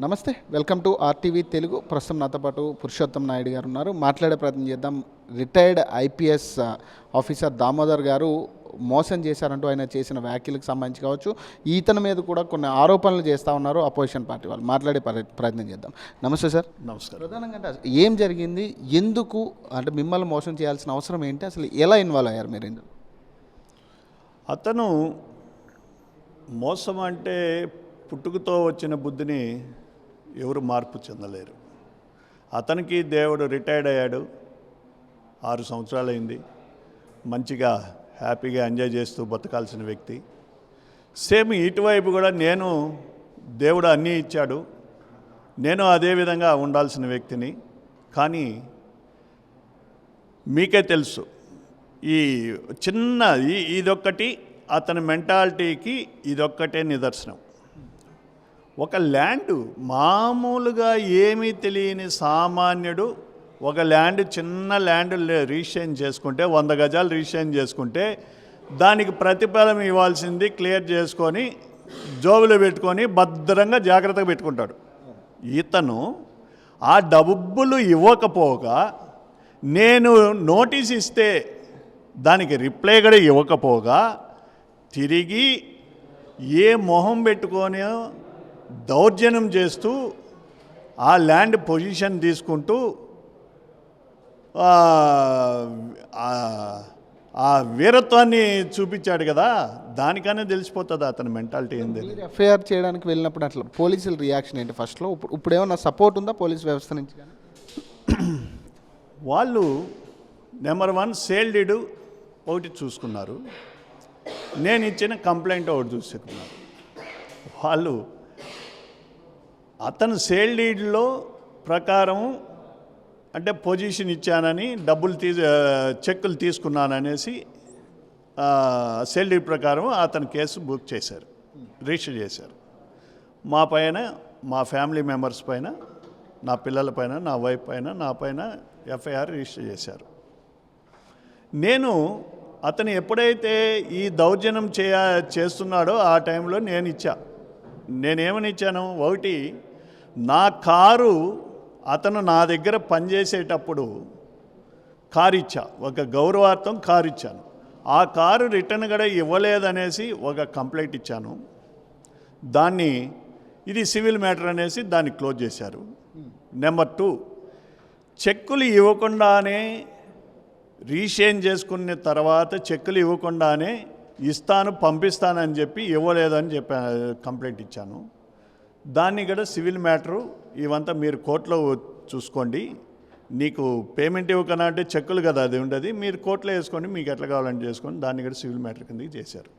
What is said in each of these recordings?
నమస్తే welcome to RTV Telugu. ప్రస్తుతం నాతో పాటు పురుషోత్తం నాయుడు గారు ఉన్నారు. మాట్లాడే ప్రయత్నం చేద్దాం. రిటైర్డ్ ఐపీఎస్ ఆఫీసర్ దామోదర్ గారు మోసం చేశారంటూ ఆయన చేసిన వ్యాఖ్యలకు సంబంధించి కావచ్చు. ఈతని మీద కూడా కొన్ని ఆరోపణలు చేస్తూ ఉన్నారు అపోజిషన్ పార్టీ వాళ్ళు. మాట్లాడే ప్ర- ప్రయత్నం చేద్దాం. నమస్తే సార్. నమస్కారం. ప్రధానంగా ఏం జరిగింది? ఎందుకు అంటే మిమ్మల్ని మోసం చేయాల్సిన అవసరం ఏంటి? అసలు ఎలా ఇన్వాల్వ్ అయ్యారు మీరు ఇందులో? అతను మోసం అంటే పుట్టుకతో వచ్చిన బుద్ధిని ఎవరు మార్పు చెందలేరు. అతనికి దేవుడు రిటైర్డ్ అయ్యాడు. ఆరు సంవత్సరాలు అయింది మంచిగా హ్యాపీగా ఎంజాయ్ చేస్తూ బతకాల్సిన వ్యక్తి. సేమ్ ఇటువైపు కూడా నేను దేవుడు అన్నీ ఇచ్చాడు. నేను అదే విధంగా ఉండాల్సిన వ్యక్తిని. కానీ మీకే తెలుసు ఈ చిన్న ఇదొక్కటి అతని మెంటాలిటీకి ఇదొక్కటే నిదర్శనం. ఒక ల్యాండ్ మామూలుగా ఏమీ తెలియని సామాన్యుడు ఒక ల్యాండ్ చిన్న ల్యాండ్ రీషైన్ చేసుకుంటే వంద గజాలు రీషైన్ చేసుకుంటే దానికి ప్రతిఫలం ఇవ్వాల్సింది క్లియర్ చేసుకొని జోబులో పెట్టుకొని భద్రంగా జాగ్రత్తగా పెట్టుకుంటాడు. ఇతను ఆ డబ్బులు ఇవ్వకపోగా నేను నోటీస్ ఇస్తే దానికి రిప్లై కూడా ఇవ్వకపోగా తిరిగి ఏ మొహం పెట్టుకొని దౌర్జన్యం చేస్తూ ఆ ల్యాండ్ పొజిషన్ తీసుకుంటూ ఆ, వీరత్వాన్ని చూపించాడు కదా దానికనే తెలిసిపోతుంది అతని మెంటాలిటీ ఏంది ఎఫ్ఐఆర్ చేయడానికి వెళ్ళినప్పుడు అట్లా పోలీసుల రియాక్షన్ ఏంటి? ఫస్ట్లో ఇప్పుడు ఇప్పుడు ఏమన్నా సపోర్ట్ ఉందా పోలీస్ వ్యవస్థ నుంచి వాళ్ళు నెంబర్ వన్ సేల్ డీడు ఒకటి చూసుకున్నారు. నేను ఇచ్చిన కంప్లైంట్ ఒకటి చూసుకున్నారు. వాళ్ళు అతను సేల్ డీడ్లో ప్రకారం అంటే పొజిషన్ ఇచ్చానని డబ్బులు తీ చెక్కులు తీసుకున్నాననేసి సేల్ డీడ్ ప్రకారం అతని కేసు బుక్ చేశారు. రిజిస్టర్ చేశారు. మా పైన మా ఫ్యామిలీ మెంబర్స్ పైన నా పిల్లల పైన నా వైఫ్ పైన నా పైన ఎఫ్ఐఆర్ రిజిస్టర్ చేశారు. నేను అతను ఎప్పుడైతే ఈ దౌర్జన్యం చేయ చేస్తున్నాడో ఆ టైంలో నేను ఇచ్చా. నేనేమని ఇచ్చాను? ఒకటి నా కారు అతను నా దగ్గర పనిచేసేటప్పుడు కారు ఇచ్చా ఒక గౌరవార్థం కారు ఇచ్చాను ఆ కారు రిటర్న్ కూడా ఇవ్వలేదనేసి ఒక కంప్లైంట్ ఇచ్చాను. దాన్ని ఇది సివిల్ మ్యాటర్ అనేసి దాన్ని క్లోజ్ చేశారు. నెంబర్ టూ చెక్కులు ఇవ్వకుండానే రీషేన్ చేసుకున్న తర్వాత చెక్కులు ఇవ్వకుండానే ఇస్తాను పంపిస్తానని చెప్పి ఇవ్వలేదని చెప్పా కంప్లైంట్ ఇచ్చాను. దాన్ని కూడా సివిల్ మ్యాటరు ఇవంతా మీరు కోర్టులో చూసుకోండి. నీకు పేమెంట్ ఇవ్వకనా అంటే చెక్కులు కదా అది ఉండదు. మీరు కోర్టులో వేసుకోండి మీకు ఎట్లా కావాలని చేసుకోండి దాన్ని కూడా సివిల్ మ్యాటర్ కిందకి చేశారు.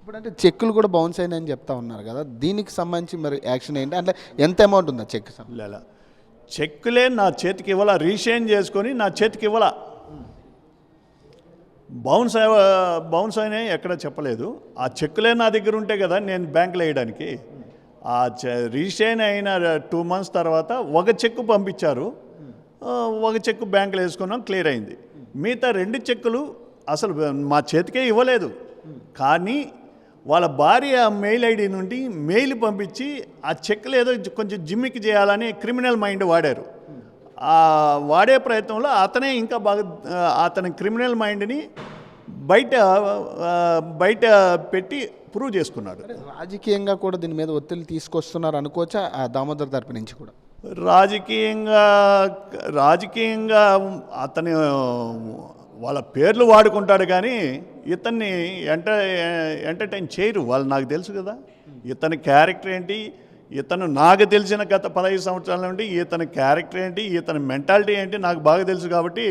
ఇప్పుడు అంటే చెక్కులు కూడా బౌన్స్ అయినాయని చెప్తా ఉన్నారు కదా. దీనికి సంబంధించి మరి యాక్షన్ ఏంటి? అంటే ఎంత అమౌంట్ ఉందా చెక్? లేలా చెక్కులే నా చేతికి ఇవ్వాల? రీషేన్ చేసుకొని నా చేతికి ఇవ్వాల? బౌన్స్ బౌన్స్ అయినాయి ఎక్కడ చెప్పలేదు. ఆ చెక్కులే నా దగ్గర ఉంటే కదా నేను బ్యాంకులో వేయడానికి. ఆ చె రీషేన్ అయిన టూ మంత్స్ తర్వాత ఒక చెక్కు పంపించారు. ఒక చెక్కు బ్యాంకులో వేసుకున్నాం క్లియర్ అయింది. మిగతా రెండు చెక్కులు అసలు మా చేతికే ఇవ్వలేదు. కానీ వాళ్ళ భార్య మెయిల్ ఐడి నుండి మెయిల్ పంపించి ఆ చెక్లు ఏదో కొంచెం జిమ్మికి చేయాలని క్రిమినల్ మైండ్ వాడారు. ఆ వాడే ప్రయత్నంలో అతనే ఇంకా బాగా అతని క్రిమినల్ మైండ్ని బయట బయట పెట్టి ప్రూవ్ చేసుకున్నాడు. రాజకీయంగా కూడా దీని మీద ఒత్తిడి తీసుకొస్తున్నారు అనుకోవచ్చా? ఆ దామోదర్ తరపు నుంచి కూడా. రాజకీయంగా రాజకీయంగా అతని వాళ్ళ పేర్లు వాడుకుంటాడు కానీ ఇతన్ని ఎంట ఎంటర్టైన్ చేయరు. వాళ్ళు నాకు తెలుసు కదా. ఇతని క్యారెక్టర్ ఏంటి? ఇతను నాకు తెలిసిన గత పదహైదు సంవత్సరాల నుండి ఇతని క్యారెక్టర్ ఏంటి ఇతని మెంటాలిటీ ఏంటి నాకు బాగా తెలుసు కాబట్టి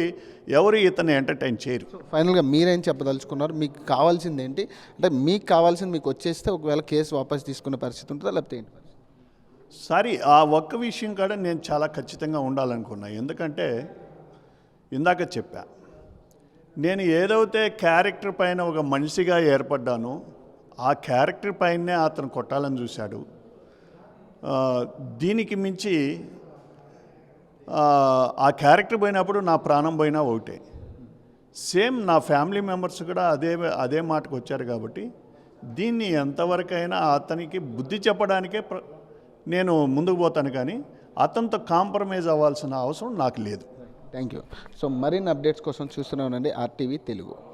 ఎవరు ఇతన్ని ఎంటర్టైన్ చేయరు. ఫైనల్గా మీరేం చెప్పదలుచుకున్నారు? మీకు కావాల్సింది ఏంటి? అంటే మీకు కావాల్సింది మీకు వచ్చేస్తే ఒకవేళ కేసు వాపస్ తీసుకునే పరిస్థితి ఉంటుందా? లేకపోతే ఏంటి? సారీ ఆ ఒక్క విషయం కాడ నేను చాలా ఖచ్చితంగా ఉండాలనుకున్నా. ఎందుకంటే ఇందాక చెప్పా నేను ఏదైతే క్యారెక్టర్ పైన ఒక మనిషిగా ఏర్పడ్డానో ఆ క్యారెక్టర్ పైనే అతను కొట్టాలని చూశాడు. దీనికి మించి ఆ, క్యారెక్టర్ పోయినప్పుడు నా ప్రాణం పోయినా ఒకటే. సేమ్ నా ఫ్యామిలీ మెంబర్స్ కూడా అదే అదే మాటకు వచ్చారు కాబట్టి దీన్ని ఎంతవరకైనా అతనికి బుద్ధి చెప్పడానికే ప్ర నేను ముందుకు పోతాను కానీ అతనితో కాంప్రమైజ్ అవ్వాల్సిన అవసరం నాకు లేదు. థ్యాంక్ యూ సో మరిన్ని అప్డేట్స్ కోసం చూస్తూనే ఉండండి. ఆర్టీవీ తెలుగు.